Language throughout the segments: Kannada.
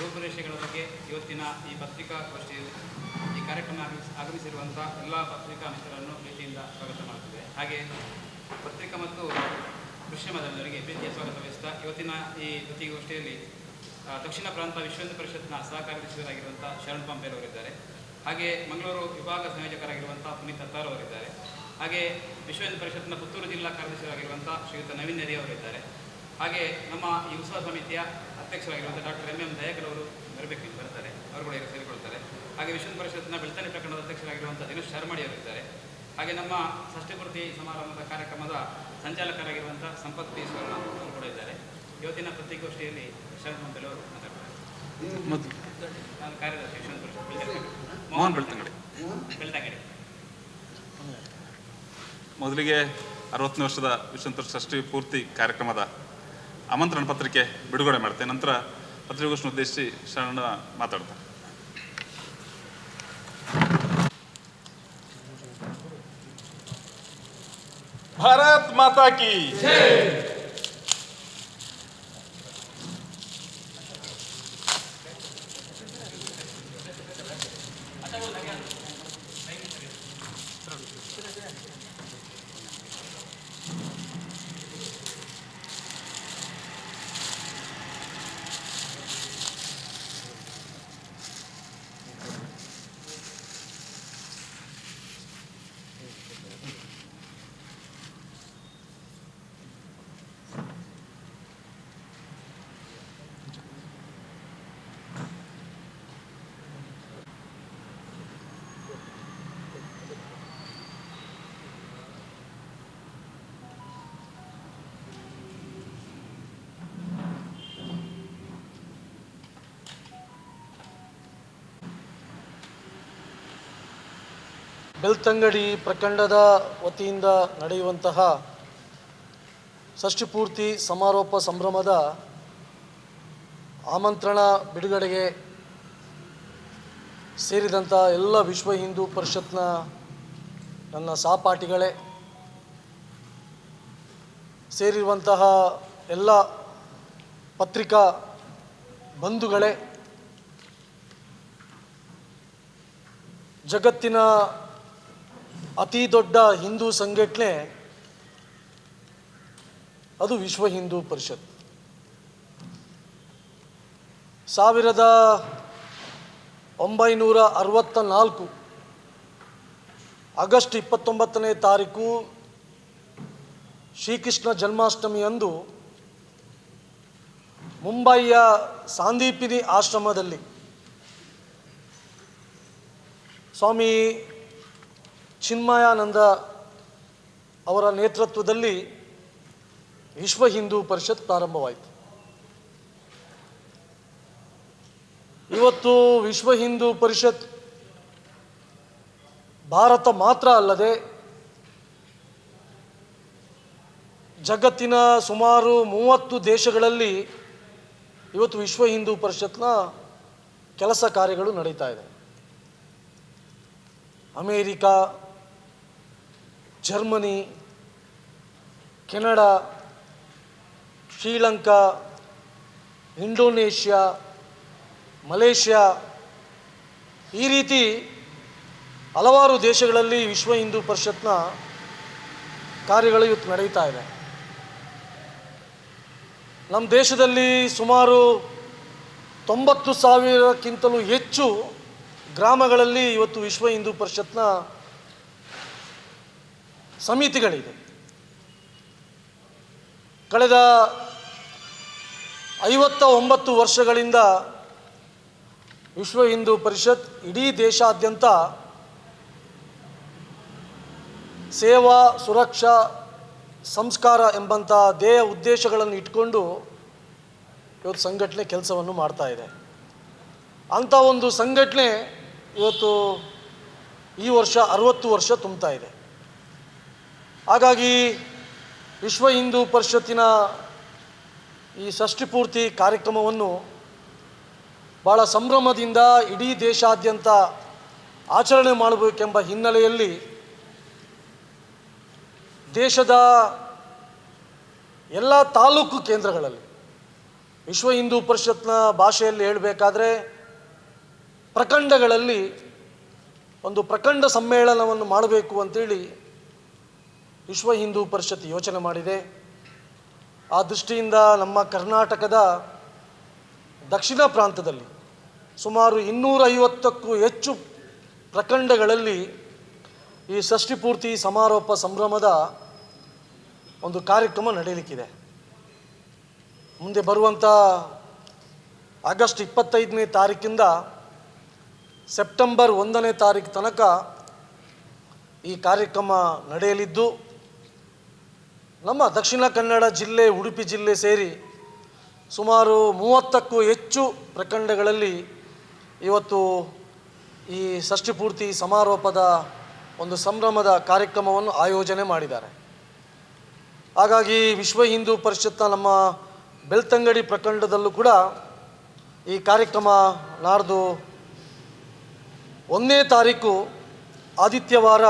ರೂಪುರೇಷೆಗಳ ಬಗ್ಗೆ ಇವತ್ತಿನ ಈ ಪತ್ರಿಕಾಗೋಷ್ಠಿ ಈ ಕಾರ್ಯಕ್ರಮ ಆಗಮಿಸ್- ಆಗಮಿಸಿರುವಂಥ ಎಲ್ಲ ಪತ್ರಿಕಾ ಮಿತ್ರರನ್ನು ಪ್ರೀತಿಯಿಂದ ಸ್ವಾಗತ ಮಾಡುತ್ತಿದೆ. ಹಾಗೆ ಪತ್ರಿಕಾ ಮತ್ತು ಕೃಷಿ ಮಾಧ್ಯಮದವರಿಗೆ ಪ್ರೀತಿಯ ಸ್ವಾಗತ ಬಯಸ್ತಾ ಇವತ್ತಿನ ಈ ಪತ್ರಿಕಾಗೋಷ್ಠಿಯಲ್ಲಿ ದಕ್ಷಿಣ ಪ್ರಾಂತ ವಿಶ್ವ ಪರಿಷತ್ನ ಸಹ ಕಾರ್ಯದರ್ಶಿಯವರಾಗಿರುವಂಥ ಶರಣ್ ಪಂಪೇರವರಿದ್ದಾರೆ. ಹಾಗೆ ಮಂಗಳೂರು ವಿಭಾಗ ಸಂಯೋಜಕರಾಗಿರುವಂಥ ಪುನೀತ್ ಅತ್ತಾರ್ ಅವರಿದ್ದಾರೆ ಹಾಗೆ ವಿಶ್ವ ಪರಿಷತ್ನ ಪುತ್ತೂರು ಜಿಲ್ಲಾ ಕಾರ್ಯದರ್ಶಿಯಾಗಿರುವಂಥ ಶ್ರೀಯುತ ನವೀನ್ ನೆರೆ ಅವರಿದ್ದಾರೆ ಹಾಗೆ ನಮ್ಮ ಈ ಉತ್ಸವ ಸಮಿತಿಯ ಅಧ್ಯಕ್ಷರಾಗಿರುವಂಥ ಡಾಕ್ಟರ್ ಎಂ ಎಂ ದಯಾಕರ್ ಅವರು ಬರಬೇಕು ಬರ್ತಾರೆ ಅವರು ಕೂಡ ಈಗ ಸೇರಿಕೊಳ್ತಾರೆ. ಹಾಗೆ ವಿಶ್ವ ಪರಿಷತ್ನ ಬೆಳ್ತನೆ ಪ್ರಕರಣದ ಅಧ್ಯಕ್ಷರಾಗಿರುವಂಥ ದಿನೇಶ್ ಶರ್ಮಡಿ ಅವರಿದ್ದಾರೆ. ಹಾಗೆ ನಮ್ಮ ಷಷ್ಠಿಪೂರ್ತಿ ಸಮಾರಂಭದ ಕಾರ್ಯಕ್ರಮದ ಸಂಚಾಲಕರಾಗಿರುವಂಥ ಸಂಪತ್ ಸ್ವರ್ಣ ಅವರು ಕೂಡ ಇದ್ದಾರೆ. ಇವತ್ತಿನ ಪತ್ರಿಕಾಗೋಷ್ಠಿಯಲ್ಲಿ ಶರಣ್ ಅವರು ಮಾತಾಡ್ತಾರೆ. ನಾನು ಕಾರ್ಯದರ್ಶಿ ವಿಶ್ವ ಪರಿಷತ್ ಮೋಹನ್ ಬೆಳ್ತಂಗಡಿ. ಬೆಳ್ತಂಗಡಿ. ಮೊದಲಿಗೆ ಅರವತ್ತನೇ ವರ್ಷದ ವಿಶ್ವಂತರ ಷಷ್ಠಿ ಪೂರ್ತಿ ಕಾರ್ಯಕ್ರಮದ ಆಮಂತ್ರಣ ಪತ್ರಿಕೆ ಬಿಡುಗಡೆ ಮಾಡ್ತೇನೆ ನಂತರ ಪತ್ರಿಕೋಷ್ಣ ಉದ್ದೇಶಿಸಿ ಶರಣ ಮಾತಾಡ್ತಾರೆ. ಭಾರತ್ ಮಾತಾ ಕಿ ಬೆಳ್ತಂಗಡಿ ಪ್ರಖಂಡದ ವತಿಯಿಂದ ನಡೆಯುವಂತಹ ಷಷ್ಠಿಪೂರ್ತಿ ಸಮಾರೋಪ ಸಂಭ್ರಮದ ಆಮಂತ್ರಣ ಬಿಡುಗಡೆಗೆ ಸೇರಿದಂಥ ಎಲ್ಲ ವಿಶ್ವ ಹಿಂದೂ ಪರಿಷತ್ನ ನನ್ನ ಸಹಪಾಠಿಗಳೇ, ಸೇರಿರುವಂತಹ ಎಲ್ಲ ಪತ್ರಿಕಾ ಬಂಧುಗಳೇ, ಜಗತ್ತಿನ ಅತಿ ದೊಡ್ಡ ಹಿಂದೂ ಸಂಘಟನೆ ಅದು ವಿಶ್ವ ಹಿಂದೂ ಪರಿಷತ್. ಸಾವಿರದ ಒಂಬೈನೂರ ಅರವತ್ತ ನಾಲ್ಕು ಆಗಸ್ಟ್ ಇಪ್ಪತ್ತೊಂಬತ್ತನೇ ತಾರೀಕು ಶ್ರೀಕೃಷ್ಣ ಜನ್ಮಾಷ್ಟಮಿಯಂದು ಮುಂಬಯಿಯ ಸಾಂದೀಪಿನಿ ಆಶ್ರಮದಲ್ಲಿ ಸ್ವಾಮಿ ಚಿನ್ಮಯಾನಂದ ಅವರ ನೇತೃತ್ವದಲ್ಲಿ ವಿಶ್ವ ಹಿಂದೂ ಪರಿಷತ್ ಪ್ರಾರಂಭವಾಯಿತು. ಇವತ್ತು ವಿಶ್ವ ಹಿಂದೂ ಪರಿಷತ್ ಭಾರತ ಮಾತ್ರ ಅಲ್ಲದೆ ಜಗತ್ತಿನ ಸುಮಾರು ಮೂವತ್ತು ದೇಶಗಳಲ್ಲಿ ಇವತ್ತು ವಿಶ್ವ ಹಿಂದೂ ಪರಿಷತ್ನ ಕೆಲಸ ಕಾರ್ಯಗಳು ನಡೀತಾ ಇದೆ. America Germany, Canada, Sri Lanka, Indonesia, Malaysia ಈ ರೀತಿ ಹಲವಾರು ದೇಶಗಳಲ್ಲಿ ವಿಶ್ವ ಹಿಂದೂ ಪರಿಷತ್ನ ಕಾರ್ಯಗಳು ಇವತ್ತು ನಡೀತಾ ಇದೆ. ನಮ್ಮ ದೇಶದಲ್ಲಿ ಸುಮಾರು ತೊಂಬತ್ತು ಸಾವಿರಕ್ಕಿಂತಲೂ ಹೆಚ್ಚು ಗ್ರಾಮಗಳಲ್ಲಿ ಇವತ್ತು ವಿಶ್ವ ಹಿಂದೂ ಪರಿಷತ್ನ ಸಮಿತಿಗಳಿದೆ. ಕಳೆದ ಐವತ್ತ ಒಂಬತ್ತು ವರ್ಷಗಳಿಂದ ವಿಶ್ವ ಹಿಂದೂ ಪರಿಷತ್ ಇಡೀ ದೇಶಾದ್ಯಂತ ಸೇವಾ, ಸುರಕ್ಷಾ, ಸಂಸ್ಕಾರ ಎಂಬಂಥ ದೇಹ ಉದ್ದೇಶಗಳನ್ನು ಇಟ್ಕೊಂಡು ಇವತ್ತು ಸಂಘಟನೆ ಕೆಲಸವನ್ನು ಮಾಡ್ತಾ ಇದೆ. ಅಂಥ ಒಂದು ಸಂಘಟನೆ ಇವತ್ತು ಈ ವರ್ಷ ಅರವತ್ತು ವರ್ಷ ತುಂಬ್ತಾ ಇದೆ. ಹಾಗಾಗಿ ವಿಶ್ವ ಹಿಂದೂ ಪರಿಷತ್ತಿನ ಈ ಷಷ್ಠಿಪೂರ್ತಿ ಕಾರ್ಯಕ್ರಮವನ್ನು ಭಾಳ ಸಂಭ್ರಮದಿಂದ ಇಡೀ ದೇಶಾದ್ಯಂತ ಆಚರಣೆ ಮಾಡಬೇಕೆಂಬ ಹಿನ್ನೆಲೆಯಲ್ಲಿ ದೇಶದ ಎಲ್ಲ ತಾಲೂಕು ಕೇಂದ್ರಗಳಲ್ಲಿ ವಿಶ್ವ ಹಿಂದೂ ಪರಿಷತ್ನ ಭಾಷೆಯಲ್ಲಿ ಹೇಳಬೇಕಾದ್ರೆ ಪ್ರಖಂಡಗಳಲ್ಲಿ ಒಂದು ಪ್ರಖಂಡ ಸಮ್ಮೇಳನವನ್ನು ಮಾಡಬೇಕು ಅಂತೇಳಿ ವಿಶ್ವ ಹಿಂದೂ ಪರಿಷತ್ ಯೋಚನೆ ಮಾಡಿದೆ. ಆ ದೃಷ್ಟಿಯಿಂದ ನಮ್ಮ ಕರ್ನಾಟಕದ ದಕ್ಷಿಣ ಪ್ರಾಂತದಲ್ಲಿ ಸುಮಾರು ಇನ್ನೂರೈವತ್ತಕ್ಕೂ ಹೆಚ್ಚು ಪ್ರಖಂಡಗಳಲ್ಲಿ ಈ ಷಷ್ಠಿಪೂರ್ತಿ ಸಮಾರೋಪ ಸಂಭ್ರಮದ ಒಂದು ಕಾರ್ಯಕ್ರಮ ನಡೆಯಲಿಕ್ಕಿದೆ ಮುಂದೆ ಬರುವಂಥ ಆಗಸ್ಟ್ ಇಪ್ಪತ್ತೈದನೇ ತಾರೀಕಿಂದ ಸೆಪ್ಟೆಂಬರ್ ಒಂದನೇ ತಾರೀಕು ತನಕ ಈ ಕಾರ್ಯಕ್ರಮ ನಡೆಯಲಿದ್ದು ನಮ್ಮ ದಕ್ಷಿಣ ಕನ್ನಡ ಜಿಲ್ಲೆ, ಉಡುಪಿ ಜಿಲ್ಲೆ ಸೇರಿ ಸುಮಾರು ಮೂವತ್ತಕ್ಕೂ ಹೆಚ್ಚು ಪ್ರಖಂಡಗಳಲ್ಲಿ ಇವತ್ತು ಈ ಷಷ್ಠಿಪೂರ್ತಿ ಸಮಾರೋಪದ ಒಂದು ಸಂಭ್ರಮದ ಕಾರ್ಯಕ್ರಮವನ್ನು ಆಯೋಜನೆ ಮಾಡಿದ್ದಾರೆ. ಹಾಗಾಗಿ ವಿಶ್ವ ಹಿಂದೂ ಪರಿಷತ್ನ ನಮ್ಮ ಬೆಳ್ತಂಗಡಿ ಪ್ರಖಂಡದಲ್ಲೂ ಕೂಡ ಈ ಕಾರ್ಯಕ್ರಮ ನಾಡ್ದು ಒಂದನೇ ತಾರೀಕು ಆದಿತ್ಯವಾರ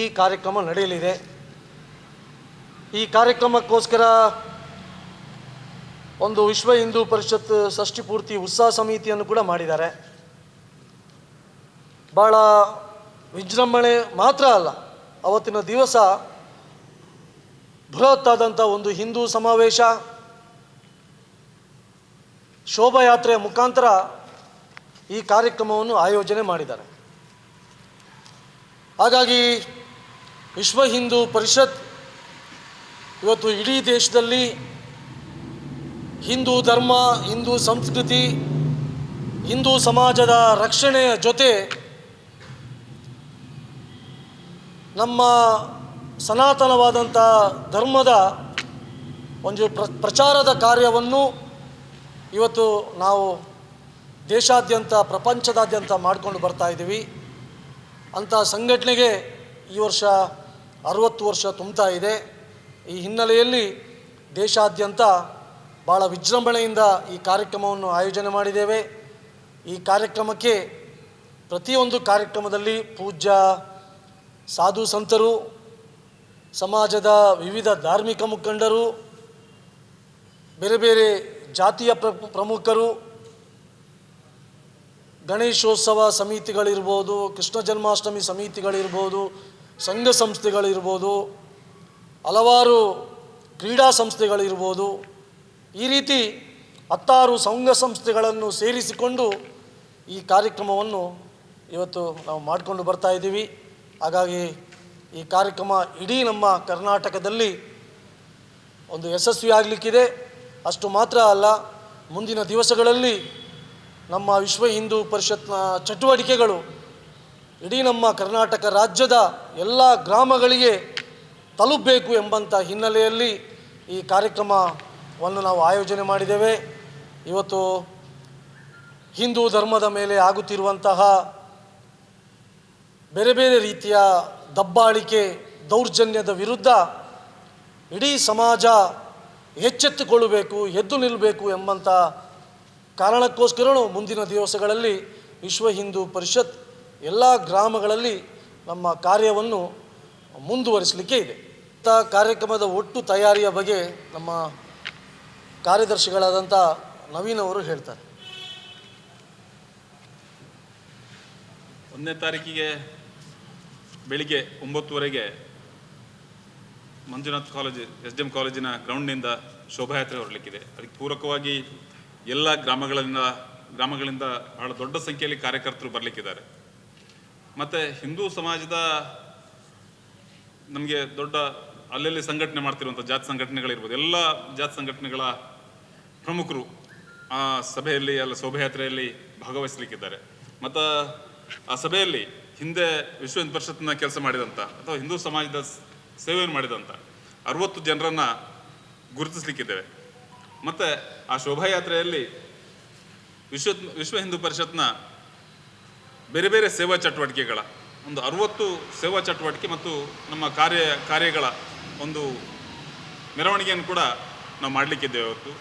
ಈ ಕಾರ್ಯಕ್ರಮ ನಡೆಯಲಿದೆ. ಈ ಕಾರ್ಯಕ್ರಮಕ್ಕೋಸ್ಕರ ಒಂದು ವಿಶ್ವ ಹಿಂದೂ ಪರಿಷತ್ ಷಷ್ಠಿಪೂರ್ತಿ ಉತ್ಸಾಹ ಸಮಿತಿಯನ್ನು ಕೂಡ ಮಾಡಿದ್ದಾರೆ. ಭಾಳ ವಿಜೃಂಭಣೆ ಮಾತ್ರ ಅಲ್ಲ, ಅವತ್ತಿನ ದಿವಸ ಬೃಹತ್ತಾದಂಥ ಒಂದು ಹಿಂದೂ ಸಮಾವೇಶ, ಶೋಭಾಯಾತ್ರೆಯ ಮುಖಾಂತರ ಈ ಕಾರ್ಯಕ್ರಮವನ್ನು ಆಯೋಜನೆ ಮಾಡಿದ್ದಾರೆ. ಹಾಗಾಗಿ ವಿಶ್ವ ಹಿಂದೂ ಪರಿಷತ್ ಇವತ್ತು ಇಡೀ ದೇಶದಲ್ಲಿ ಹಿಂದೂ ಧರ್ಮ, ಹಿಂದೂ ಸಂಸ್ಕೃತಿ, ಹಿಂದೂ ಸಮಾಜದ ರಕ್ಷಣೆಯ ಜೊತೆ ನಮ್ಮ ಸನಾತನವಾದಂಥ ಧರ್ಮದ ಒಂದು ಪ್ರ, ಪ್ರಚಾರದ ಕಾರ್ಯವನ್ನು ಇವತ್ತು ನಾವು ದೇಶಾದ್ಯಂತ, ಪ್ರಪಂಚದಾದ್ಯಂತ ಮಾಡಿಕೊಂಡು ಬರ್ತಾ ಇದ್ದೀವಿ. ಅಂಥ ಸಂಘಟನೆಗೆ ಈ ವರ್ಷ ಅರುವತ್ತು ವರ್ಷ ತುಂಬ್ತಾ ಇದೆ. ಈ ಹಿನ್ನೆಲೆಯಲ್ಲಿ ದೇಶಾದ್ಯಂತ ಭಾಳ ವಿಜೃಂಭಣೆಯಿಂದ ಈ ಕಾರ್ಯಕ್ರಮವನ್ನು ಆಯೋಜನೆ ಮಾಡಿದ್ದೇವೆ. ಈ ಕಾರ್ಯಕ್ರಮಕ್ಕೆ ಪ್ರತಿಯೊಂದು ಕಾರ್ಯಕ್ರಮದಲ್ಲಿ ಪೂಜ್ಯ ಸಾಧು ಸಂತರು, ಸಮಾಜದ ವಿವಿಧ ಧಾರ್ಮಿಕ ಮುಖಂಡರು, ಬೇರೆ ಬೇರೆ ಜಾತಿಯ ಪ್ರ, ಪ್ರಮುಖರು, ಗಣೇಶೋತ್ಸವ ಸಮಿತಿಗಳಿರ್ಬೋದು, ಕೃಷ್ಣ ಜನ್ಮಾಷ್ಟಮಿ ಸಮಿತಿಗಳಿರ್ಬೋದು, ಸಂಘ ಸಂಸ್ಥೆಗಳಿರ್ಬೋದು ಹಲವಾರು ಕ್ರೀಡಾ ಸಂಸ್ಥೆಗಳಿರ್ಬೋದು. ಈ ರೀತಿ ಹತ್ತಾರು ಸಂಘ ಸಂಸ್ಥೆಗಳನ್ನು ಸೇರಿಸಿಕೊಂಡು ಈ ಕಾರ್ಯಕ್ರಮವನ್ನು ಇವತ್ತು ನಾವು ಮಾಡಿಕೊಂಡು ಬರ್ತಾ ಇದ್ದೀವಿ. ಹಾಗಾಗಿ ಈ ಕಾರ್ಯಕ್ರಮ ಇಡೀ ನಮ್ಮ ಕರ್ನಾಟಕದಲ್ಲಿ ಒಂದು ಯಶಸ್ವಿ ಆಗಲಿಕ್ಕಿದೆ. ಅಷ್ಟು ಮಾತ್ರ ಅಲ್ಲ, ಮುಂದಿನ ದಿವಸಗಳಲ್ಲಿ ನಮ್ಮ ವಿಶ್ವ ಹಿಂದೂ ಪರಿಷತ್ನ ಚಟುವಟಿಕೆಗಳು ಇಡೀ ನಮ್ಮ ಕರ್ನಾಟಕ ರಾಜ್ಯದ ಎಲ್ಲ ಗ್ರಾಮಗಳಿಗೆ ತಲುಪಬೇಕು ಎಂಬಂಥ ಹಿನ್ನೆಲೆಯಲ್ಲಿ ಈ ಕಾರ್ಯಕ್ರಮವನ್ನು ನಾವು ಆಯೋಜನೆ ಮಾಡಿದ್ದೇವೆ. ಇವತ್ತು ಹಿಂದೂ ಧರ್ಮದ ಮೇಲೆ ಆಗುತ್ತಿರುವಂತಹ ಬೇರೆ ಬೇರೆ ರೀತಿಯ ದಬ್ಬಾಳಿಕೆ ದೌರ್ಜನ್ಯದ ವಿರುದ್ಧ ಇಡೀ ಸಮಾಜ ಎಚ್ಚೆತ್ತುಕೊಳ್ಳಬೇಕು, ಎದ್ದು ನಿಲ್ಲಬೇಕು ಎಂಬಂಥ ಕಾರಣಕ್ಕೋಸ್ಕರನೂ ಮುಂದಿನ ದಿವಸಗಳಲ್ಲಿ ವಿಶ್ವ ಹಿಂದೂ ಪರಿಷತ್ ಎಲ್ಲ ಗ್ರಾಮಗಳಲ್ಲಿ ನಮ್ಮ ಕಾರ್ಯವನ್ನು ಮುಂದುವರಿಸಲಿಕ್ಕೆ ಇದೆ. ಇಂಥ ಕಾರ್ಯಕ್ರಮದ ಒಟ್ಟು ತಯಾರಿಯ ಬಗ್ಗೆ ನಮ್ಮ ಕಾರ್ಯದರ್ಶಿಗಳಾದಂಥ ನವೀನ್ ಅವರು ಹೇಳ್ತಾರೆ. ಒಂದನೇ ತಾರೀಕಿಗೆ ಬೆಳಿಗ್ಗೆ ಒಂಬತ್ತುವರೆಗೆ Manjunath college S D M ಕಾಲೇಜಿನ ಗ್ರೌಂಡ್ನಿಂದ ಶೋಭಾಯಾತ್ರೆ ಹೊರಲಿಕ್ಕಿದೆ ಅದಕ್ಕೆ ಪೂರಕವಾಗಿ ಎಲ್ಲ ಗ್ರಾಮಗಳಿಂದ ಗ್ರಾಮಗಳಿಂದ ಬಹಳ ದೊಡ್ಡ ಸಂಖ್ಯೆಯಲ್ಲಿ ಕಾರ್ಯಕರ್ತರು ಬರಲಿಕ್ಕಿದ್ದಾರೆ. ಮತ್ತು ಹಿಂದೂ ಸಮಾಜದ ನಮಗೆ ದೊಡ್ಡ ಅಲ್ಲಲ್ಲಿ ಸಂಘಟನೆ ಮಾಡ್ತಿರುವಂಥ ಜಾತಿ ಸಂಘಟನೆಗಳಿರ್ಬೋದು, ಎಲ್ಲ ಜಾತಿ ಸಂಘಟನೆಗಳ ಪ್ರಮುಖರು ಆ ಸಭೆಯಲ್ಲಿ ಅಲ್ಲ ಶೋಭಾಯಾತ್ರೆಯಲ್ಲಿ ಭಾಗವಹಿಸಲಿಕ್ಕಿದ್ದಾರೆ. ಮತ್ತು ಆ ಸಭೆಯಲ್ಲಿ ಹಿಂದೆ ವಿಶ್ವ ಹಿಂದೂ ಪರಿಷತ್ನ ಕೆಲಸ ಮಾಡಿದಂಥ ಅಥವಾ ಹಿಂದೂ ಸಮಾಜದ ಸೇವೆಯನ್ನು ಮಾಡಿದಂಥ ಅರವತ್ತು ಜನರನ್ನು ಗುರುತಿಸಲಿಕ್ಕಿದ್ದೇವೆ. ಮತ್ತು ಆ ಶೋಭಾಯಾತ್ರೆಯಲ್ಲಿ ವಿಶ್ವ ವಿಶ್ವ ಹಿಂದೂ ಪರಿಷತ್ನ ಬೇರೆ ಬೇರೆ ಸೇವಾ ಚಟುವಟಿಕೆಗಳ, ಒಂದು ಅರುವತ್ತು ಸೇವಾ ಚಟುವಟಿಕೆ ಮತ್ತು ನಮ್ಮ ಕಾರ್ಯ, ಕಾರ್ಯಗಳ ಒಂದು ಮೆರವಣಿಗೆಯನ್ನು ಕೂಡ ನಾವು ಮಾಡಲಿಕ್ಕಿದ್ದೇವೆ ಇವತ್ತು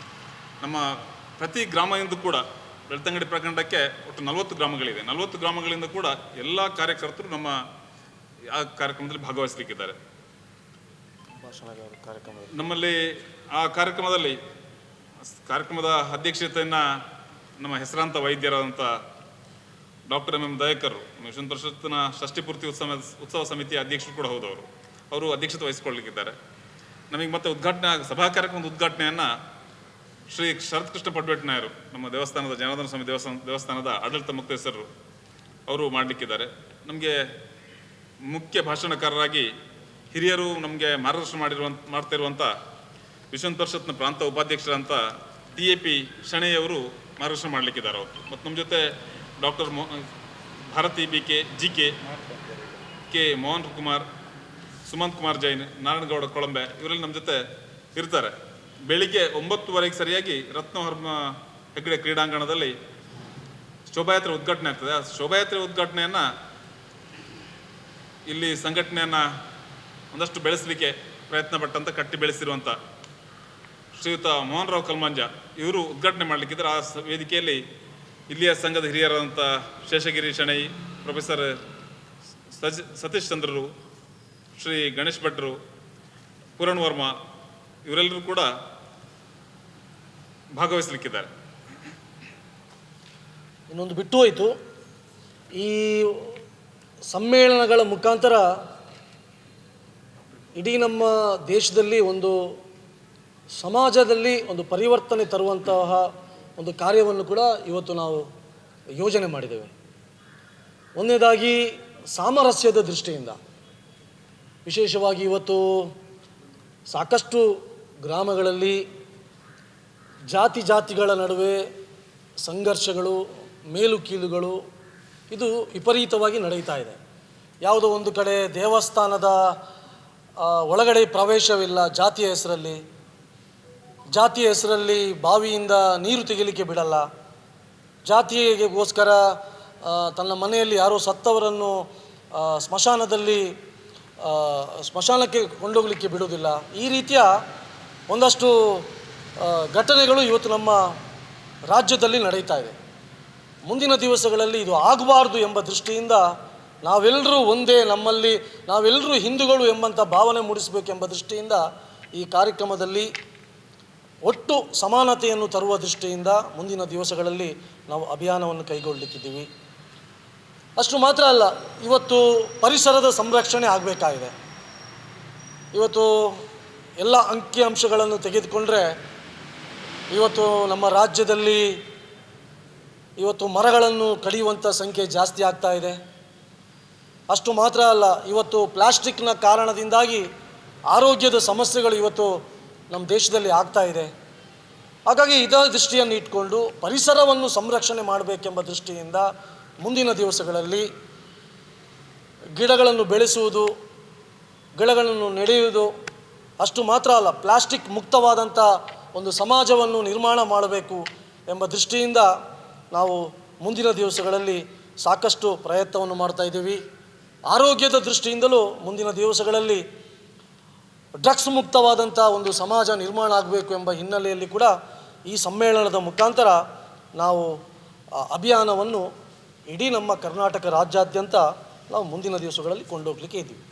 ನಮ್ಮ ಪ್ರತಿ ಗ್ರಾಮದಿಂದ ಕೂಡ, ಬೆಳ್ತಂಗಡಿ ಪ್ರಖಂಡಕ್ಕೆ ಒಟ್ಟು ನಲವತ್ತು ಗ್ರಾಮಗಳಿವೆ. ನಲವತ್ತು ಗ್ರಾಮಗಳಿಂದ ಕೂಡ ಎಲ್ಲ ಕಾರ್ಯಕರ್ತರು ನಮ್ಮ ಆ ಕಾರ್ಯಕ್ರಮದಲ್ಲಿ ಭಾಗವಹಿಸಲಿಕ್ಕಿದ್ದಾರೆ. ನಮ್ಮಲ್ಲಿ ಆ ಕಾರ್ಯಕ್ರಮದಲ್ಲಿ ಕಾರ್ಯಕ್ರಮದ ಅಧ್ಯಕ್ಷತೆಯನ್ನು ನಮ್ಮ ಹೆಸರಾಂತ ವೈದ್ಯರಾದಂಥ doctor M M Dayakar mission ಪರಿಷತ್ತಿನ ಷಷ್ಠಿ ಪೂರ್ತಿ ಉತ್ಸವ ಉತ್ಸವ ಸಮಿತಿಯ ಅಧ್ಯಕ್ಷರು ಕೂಡ ಹೌದವರು. ಅವರು ಅಧ್ಯಕ್ಷತೆ ವಹಿಸಿಕೊಳ್ಳಲಿಕ್ಕಿದ್ದಾರೆ. ನಮಗೆ ಮತ್ತೆ ಉದ್ಘಾಟನೆ, ಸಭಾ ಕಾರ್ಯಕ್ರಮದ ಉದ್ಘಾಟನೆಯನ್ನು ಶ್ರೀ ಶರತ್ ಕೃಷ್ಣ ನಮ್ಮ ದೇವಸ್ಥಾನದ ಜನಾರ್ದನ ಸ್ವಾಮಿ ದೇವಸ್ಥಾನ, ದೇವಸ್ಥಾನದ ಆಡಳಿತ ಮುಕ್ತೇಶ್ವರರು ಅವರು ಮಾಡಲಿಕ್ಕಿದ್ದಾರೆ. ನಮಗೆ ಮುಖ್ಯ ಭಾಷಣಕಾರರಾಗಿ ಹಿರಿಯರು ನಮಗೆ ಮಾರ್ಗದರ್ಶನ ಮಾಡಿರುವಂತ ಮಾಡ್ತಿರುವಂಥ ವಿಶ್ವ ಪರಿಷತ್ನ ಪ್ರಾಂತ ಉಪಾಧ್ಯಕ್ಷರಂತ ಡಿ ಎ ಪಿ ಶಣೆಯವರು ಮಾರ್ಗದರ್ಶನ ಮಾಡಲಿಕ್ಕಿದ್ದಾರೆ ಅವರು. ಮತ್ತು ನಮ್ಮ ಜೊತೆ ಡಾಕ್ಟರ್ ಮೋ, Bharathi B K, G K K Mohan Kumar Sumanth Kumar Jain Narayanagowda Kolambe, ಇವರೆಲ್ಲ ನಮ್ಮ ಜೊತೆ ಇರ್ತಾರೆ. ಬೆಳಿಗ್ಗೆ ಒಂಬತ್ತುವರೆಗೆ ಸರಿಯಾಗಿ ರತ್ನವರ್ಮ ಹೆಗ್ಡೆ ಕ್ರೀಡಾಂಗಣದಲ್ಲಿ ಶೋಭಾಯಾತ್ರೆ ಉದ್ಘಾಟನೆ ಆಗ್ತದೆ. ಆ ಶೋಭಾಯಾತ್ರೆ ಉದ್ಘಾಟನೆಯನ್ನು ಇಲ್ಲಿ ಸಂಘಟನೆಯನ್ನು ಒಂದಷ್ಟು ಬೆಳೆಸಲಿಕ್ಕೆ ಪ್ರಯತ್ನ ಪಟ್ಟಂತ ಕಟ್ಟಿ ಬೆಳೆಸಿರುವಂಥ ಶ್ರೀಯುತ ಮೋಹನ್ ರಾವ್ ಕಲ್ಮಾಂಜ, ಇವರು ಉದ್ಘಾಟನೆ ಮಾಡಲಿಕ್ಕಿದ್ರೆ ಆ ವೇದಿಕೆಯಲ್ಲಿ ಇಲ್ಲಿಯ ಸಂಘದ ಹಿರಿಯರಾದಂಥ ಶೇಷಗಿರಿ ಶೆಣೈ, ಪ್ರೊಫೆಸರ್ ಸಜ್ ಸತೀಶ್ ಚಂದ್ರರು ಶ್ರೀ ಗಣೇಶ್ ಭಟ್ರು ಪೂರಣ್ ವರ್ಮ ಇವರೆಲ್ಲರೂ ಕೂಡ ಭಾಗವಹಿಸಲಿಕ್ಕಿದ್ದಾರೆ. ಇನ್ನೊಂದು ಬಿಟ್ಟು ಹೋಯಿತು. ಈ ಸಮ್ಮೇಳನಗಳ ಮುಖಾಂತರ ಇಡೀ ನಮ್ಮ ದೇಶದಲ್ಲಿ ಒಂದು ಸಮಾಜದಲ್ಲಿ ಒಂದು ಪರಿವರ್ತನೆ ತರುವಂತಹ ಒಂದು ಕಾರ್ಯವನ್ನು ಕೂಡ ಇವತ್ತು ನಾವು ಯೋಜನೆ ಮಾಡಿದ್ದೇವೆ. ಒಂದನೇದಾಗಿ ಸಾಮರಸ್ಯದ ದೃಷ್ಟಿಯಿಂದ. ವಿಶೇಷವಾಗಿ ಇವತ್ತು ಸಾಕಷ್ಟು ಗ್ರಾಮಗಳಲ್ಲಿ ಜಾತಿ ಜಾತಿಗಳ ನಡುವೆ ಸಂಘರ್ಷಗಳು ಮೇಲು ಕೀಲುಗಳು ಇದು ವಿಪರೀತವಾಗಿ ನಡೀತಾ ಇದೆ. ಯಾವುದೋ ಒಂದು ಕಡೆ ದೇವಸ್ಥಾನದ ಒಳಗಡೆ ಪ್ರವೇಶವಿಲ್ಲ ಜಾತಿಯ ಹೆಸರಲ್ಲಿ. ಜಾತಿಯ ಹೆಸರಲ್ಲಿ ಬಾವಿಯಿಂದ ನೀರು ತೆಗಿಲಿಕ್ಕೆ ಬಿಡಲ್ಲ. ಜಾತಿಗೆಗೋಸ್ಕರ ತನ್ನ ಮನೆಯಲ್ಲಿ ಯಾರೋ ಸತ್ತವರನ್ನು ಸ್ಮಶಾನದಲ್ಲಿ ಸ್ಮಶಾನಕ್ಕೆ ಕೊಂಡೋಗಲಿಕ್ಕೆ ಬಿಡೋದಿಲ್ಲ ಈ ರೀತಿಯ ಒಂದಷ್ಟು ಘಟನೆಗಳು ಇವತ್ತು ನಮ್ಮ ರಾಜ್ಯದಲ್ಲಿ ನಡೀತಾ ಇದೆ. ಮುಂದಿನ ದಿವಸಗಳಲ್ಲಿ ಇದು ಆಗಬಾರ್ದು ಎಂಬ ದೃಷ್ಟಿಯಿಂದ ನಾವೆಲ್ಲರೂ ಒಂದೇ ನಮ್ಮಲ್ಲಿ, ನಾವೆಲ್ಲರೂ ಹಿಂದೂಗಳು ಎಂಬಂಥ ಭಾವನೆ ಮೂಡಿಸಬೇಕೆಂಬ ದೃಷ್ಟಿಯಿಂದ ಈ ಕಾರ್ಯಕ್ರಮದಲ್ಲಿ ಒಟ್ಟು ಸಮಾನತೆಯನ್ನು ತರುವ ದೃಷ್ಟಿಯಿಂದ ಮುಂದಿನ ದಿವಸಗಳಲ್ಲಿ ನಾವು ಅಭಿಯಾನವನ್ನು ಕೈಗೊಳ್ಳಲಿಕ್ಕಿದ್ದೀವಿ ಅಷ್ಟು ಮಾತ್ರ ಅಲ್ಲ, ಇವತ್ತು ಪರಿಸರದ ಸಂರಕ್ಷಣೆ ಆಗಬೇಕಾಗಿದೆ. ಇವತ್ತು ಎಲ್ಲ ಅಂಕಿ ಅಂಶಗಳನ್ನು ತೆಗೆದುಕೊಂಡ್ರೆ ಇವತ್ತು ನಮ್ಮ ರಾಜ್ಯದಲ್ಲಿ ಇವತ್ತು ಮರಗಳನ್ನು ಕಡಿಯುವಂಥ ಸಂಖ್ಯೆ ಜಾಸ್ತಿ ಆಗ್ತಾ ಇದೆ. ಅಷ್ಟು ಮಾತ್ರ ಅಲ್ಲ, ಇವತ್ತು ಪ್ಲಾಸ್ಟಿಕ್ನ ಕಾರಣದಿಂದಾಗಿ ಆರೋಗ್ಯದ ಸಮಸ್ಯೆಗಳು ಇವತ್ತು ನಮ್ಮ ದೇಶದಲ್ಲಿ ಆಗ್ತಾ ಇದೆ. ಹಾಗಾಗಿ ಇದರ ದೃಷ್ಟಿಯನ್ನು ಇಟ್ಕೊಂಡು ಪರಿಸರವನ್ನು ಸಂರಕ್ಷಣೆ ಮಾಡಬೇಕೆಂಬ ದೃಷ್ಟಿಯಿಂದ ಮುಂದಿನ ದಿವಸಗಳಲ್ಲಿ ಗಿಡಗಳನ್ನು ಬೆಳೆಸುವುದು, ಗಿಡಗಳನ್ನು ನೆಡೆಯುವುದು ಅಷ್ಟು ಮಾತ್ರ ಅಲ್ಲ, ಪ್ಲಾಸ್ಟಿಕ್ ಮುಕ್ತವಾದಂಥ ಒಂದು ಸಮಾಜವನ್ನು ನಿರ್ಮಾಣ ಮಾಡಬೇಕು ಎಂಬ ದೃಷ್ಟಿಯಿಂದ ನಾವು ಮುಂದಿನ ದಿವಸಗಳಲ್ಲಿ ಸಾಕಷ್ಟು ಪ್ರಯತ್ನವನ್ನು ಮಾಡ್ತಾ ಇದ್ದೀವಿ. ಆರೋಗ್ಯದ ದೃಷ್ಟಿಯಿಂದಲೂ ಮುಂದಿನ ದಿವಸಗಳಲ್ಲಿ ಡ್ರಗ್ಸ್ ಮುಕ್ತವಾದಂಥ ಒಂದು ಸಮಾಜ ನಿರ್ಮಾಣ ಆಗಬೇಕು ಎಂಬ ಹಿನ್ನೆಲೆಯಲ್ಲಿ ಕೂಡ ಈ ಸಮ್ಮೇಳನದ ಮುಖಾಂತರ ನಾವು ಅಭಿಯಾನವನ್ನು ಇಡೀ ನಮ್ಮ ಕರ್ನಾಟಕ ರಾಜ್ಯಾದ್ಯಂತ ನಾವು ಮುಂದಿನ ದಿವಸಗಳಲ್ಲಿ ಕೊಂಡೋಗ್ಲಿಕ್ಕೆ ಇದ್ದೀವಿ.